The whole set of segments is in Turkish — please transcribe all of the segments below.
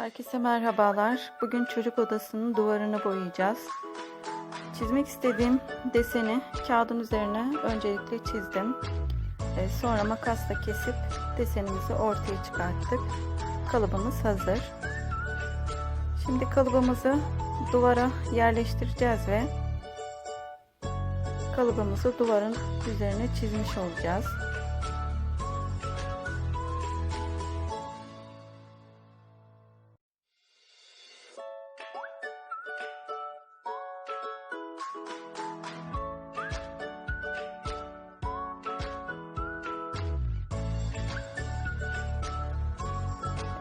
Herkese merhabalar. Bugün çocuk odasının duvarını boyayacağız. Çizmek istediğim deseni kağıdın üzerine öncelikle çizdim. Ee, Sonra makasla kesip desenimizi ortaya çıkarttık. Kalıbımız hazır. Şimdi kalıbımızı duvara yerleştireceğiz ve kalıbımızı duvarın üzerine çizmiş olacağız.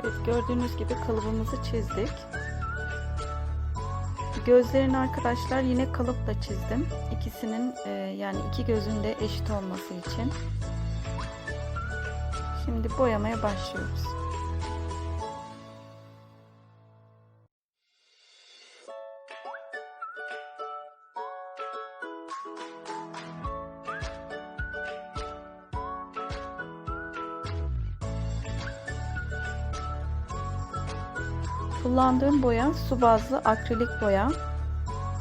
Evet gördüğünüz gibi kalıbımızı çizdik. Gözlerini arkadaşlar yine kalıpla çizdim. İkisinin e, yani iki gözün de eşit olması için. Şimdi boyamaya başlıyoruz. Kullandığım boya su bazlı akrilik boya.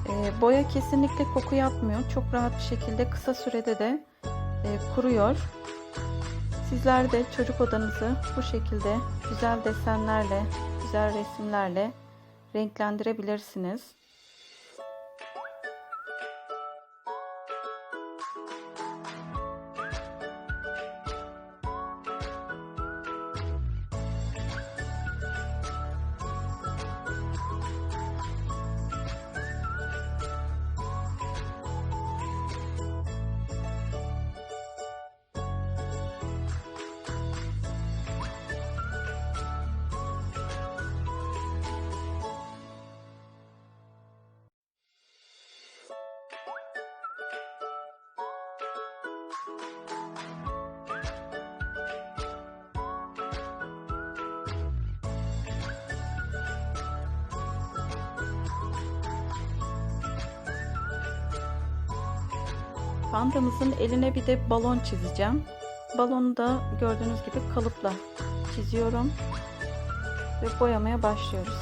E, boya kesinlikle koku yapmıyor. Çok rahat bir şekilde kısa sürede de e, kuruyor. Sizler de çocuk odanızı bu şekilde güzel desenlerle, güzel resimlerle renklendirebilirsiniz. Pandamızın eline bir de balon çizeceğim. Balonu da gördüğünüz gibi kalıpla çiziyorum ve boyamaya başlıyoruz.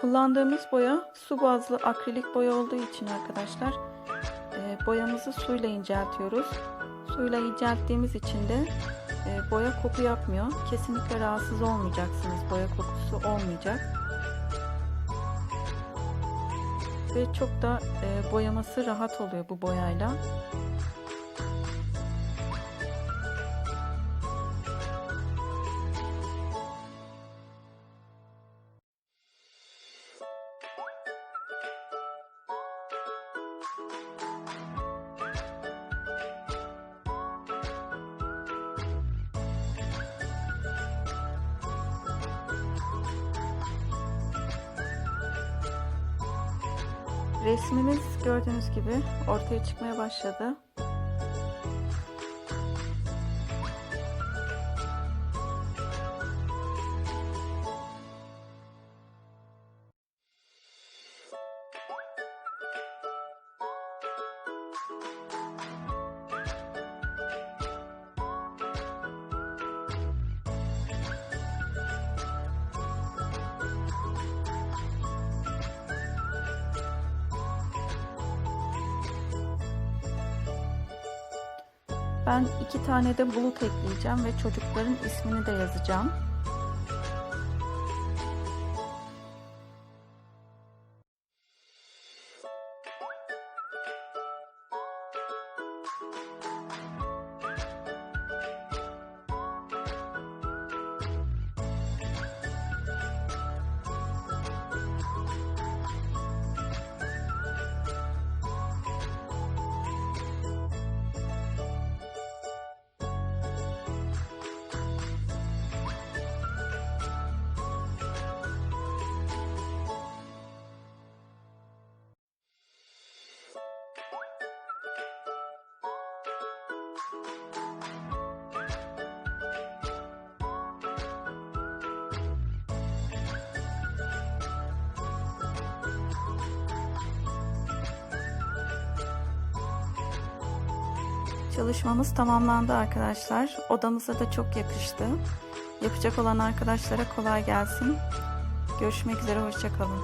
Kullandığımız boya su bazlı akrilik boya olduğu için arkadaşlar e, boyamızı suyla inceltiyoruz. Suyla incelttiğimiz için de e, boya koku yapmıyor. Kesinlikle rahatsız olmayacaksınız. Boya kokusu olmayacak. Ve çok da e, boyaması rahat oluyor bu boyayla. Resmimiz gördüğünüz gibi ortaya çıkmaya başladı. Ben iki tane de bulut ekleyeceğim ve çocukların ismini de yazacağım. Çalışmamız tamamlandı arkadaşlar. Odamıza da çok yakıştı. Yapacak olan arkadaşlara kolay gelsin. Görüşmek üzere, hoşçakalın.